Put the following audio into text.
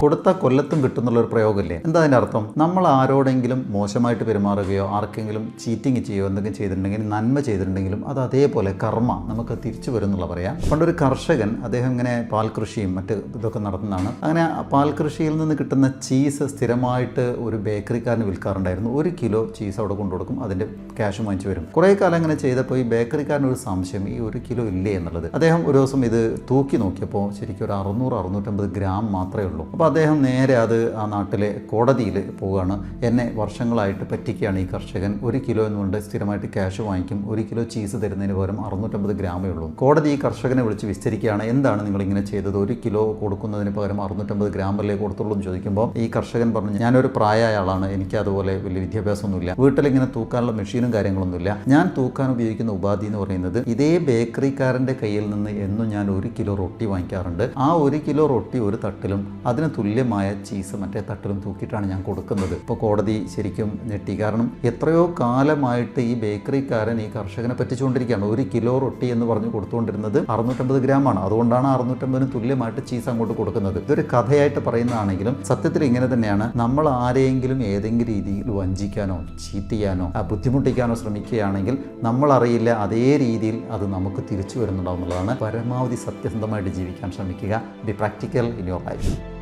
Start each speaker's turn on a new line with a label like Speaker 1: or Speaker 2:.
Speaker 1: കൊടുത്ത കൊല്ലത്തും കിട്ടുന്നുള്ളൊരു പ്രയോഗമില്ലേ? എന്താ അതിന്റെ അർത്ഥം? നമ്മൾ ആരോടെങ്കിലും മോശമായിട്ട് പെരുമാറുകയോ ആർക്കെങ്കിലും ചീറ്റിംഗ് ചെയ്യുകയോ എന്തെങ്കിലും ചെയ്തിട്ടുണ്ടെങ്കിൽ നന്മ ചെയ്തിട്ടുണ്ടെങ്കിലും അത് അതേപോലെ കർമ്മ നമുക്ക് തിരിച്ചു വരും എന്നുള്ള പറയാം. പണ്ടൊരു കർഷകൻ അദ്ദേഹം ഇങ്ങനെ പാൽ കൃഷിയും മറ്റ് ഇതൊക്കെ നടത്തുന്നതാണ്. അങ്ങനെ പാൽ കൃഷിയിൽ നിന്ന് കിട്ടുന്ന ചീസ് സ്ഥിരമായിട്ട് ഒരു ബേക്കറിക്കാരന് വിൽക്കാറുണ്ടായിരുന്നു. ഒരു കിലോ ചീസ് അവിടെ കൊണ്ടു കൊടുക്കും അതിന്റെ ക്യാഷ് വാങ്ങിച്ചു വരും. കുറേ കാലം അങ്ങനെ ചെയ്തപ്പോൾ ഈ ബേക്കറിക്കാരന് ഒരു സംശയം ഈ ഒരു കിലോ ഇല്ലേ എന്നുള്ളത്. അദ്ദേഹം ഒരു ദിവസം ഇത് തൂക്കി നോക്കിയപ്പോൾ ശരിക്കും ഒരു അറുന്നൂറ് അറുന്നൂറ്റമ്പത് ഗ്രാം മാത്രമേ ഉള്ളൂ. അപ്പോൾ അദ്ദേഹം നേരെ അത് ആ നാട്ടിലെ കോടതിയിൽ പോവുകയാണ്. എന്നെ വർഷങ്ങളായിട്ട് പറ്റിക്കുകയാണ് ഈ കർഷകൻ. ഒരു കിലോ എന്നുകൊണ്ട് സ്ഥിരമായിട്ട് ക്യാഷ് വാങ്ങിക്കും. ഒരു കിലോ ചീസ് തരുന്നതിന് പകരം അറുന്നൂറ്റമ്പത് ഗ്രാമേ ഉള്ളൂ. കോടതി ഈ കർഷകനെ വിളിച്ച് വിസ്തരിക്കുകയാണ്. എന്താണ് നിങ്ങൾ ഇങ്ങനെ ചെയ്തത്? ഒരു കിലോ കൊടുക്കുന്നതിന് പകരം അറുന്നൂറ്റമ്പത് ഗ്രാമല്ലേ കൊടുത്തുള്ളൂ എന്ന് ചോദിക്കുമ്പോൾ ഈ കർഷകൻ പറഞ്ഞു ഞാനൊരു പ്രായമായ ആളാണ് എനിക്ക് അതുപോലെ വലിയ വിദ്യാഭ്യാസമൊന്നുമില്ല. വീട്ടിലിങ്ങനെ തൂക്കാനുള്ള മെഷീനും കാര്യങ്ങളൊന്നുമില്ല. ഞാൻ തൂക്കാൻ ഉപയോഗിക്കുന്ന ഉപാധി എന്ന് പറയുന്നത് ഇതേ ബേക്കറിക്കാരന്റെ കയ്യിൽ നിന്ന് എന്നും ഞാൻ ഒരു കിലോ റൊട്ടി വാങ്ങിക്കാറുണ്ട്. ആ ഒരു കിലോ റൊട്ടി ഒരു തട്ടിലും അതിന് തുല്യമായ ചീസ് മറ്റേ തട്ടിലും തൂക്കിയിട്ടാണ് ഞാൻ കൊടുക്കുന്നത്. ഇപ്പോൾ കോടതി ശരിക്കും ഞെട്ടി. കാരണം എത്രയോ കാലമായിട്ട് ഈ ബേക്കറിക്കാരൻ ഈ കർഷകനെ പറ്റിച്ചുകൊണ്ടിരിക്കുകയാണ്. ഒരു കിലോ റൊട്ടി എന്ന് പറഞ്ഞ് കൊടുത്തുകൊണ്ടിരുന്നത് അറുന്നൂറ്റമ്പത് ഗ്രാമാണ്. അതുകൊണ്ടാണ് അറുന്നൂറ്റമ്പതിന് തുല്യമായിട്ട് ചീസ് അങ്ങോട്ട് കൊടുക്കുന്നത്. ഇതൊരു കഥയായിട്ട് പറയുന്നതാണെങ്കിലും സത്യത്തിൽ ഇങ്ങനെ തന്നെയാണ്. നമ്മൾ ആരെയെങ്കിലും ഏതെങ്കിലും രീതിയിൽ വഞ്ചിക്കാനോ ചീറ്റ് ചെയ്യാനോ ബുദ്ധിമുട്ടിക്കാനോ ശ്രമിക്കുകയാണെങ്കിൽ നമ്മൾ അറിയില്ല അതേ രീതിയിൽ അത് നമുക്ക് തിരിച്ചു വരുന്നുണ്ടാവുന്നതാണ് പരമാവധി സത്യസന്ധമായിട്ട് ജീവിക്കാൻ ശ്രമിക്കുക. Be practical in your life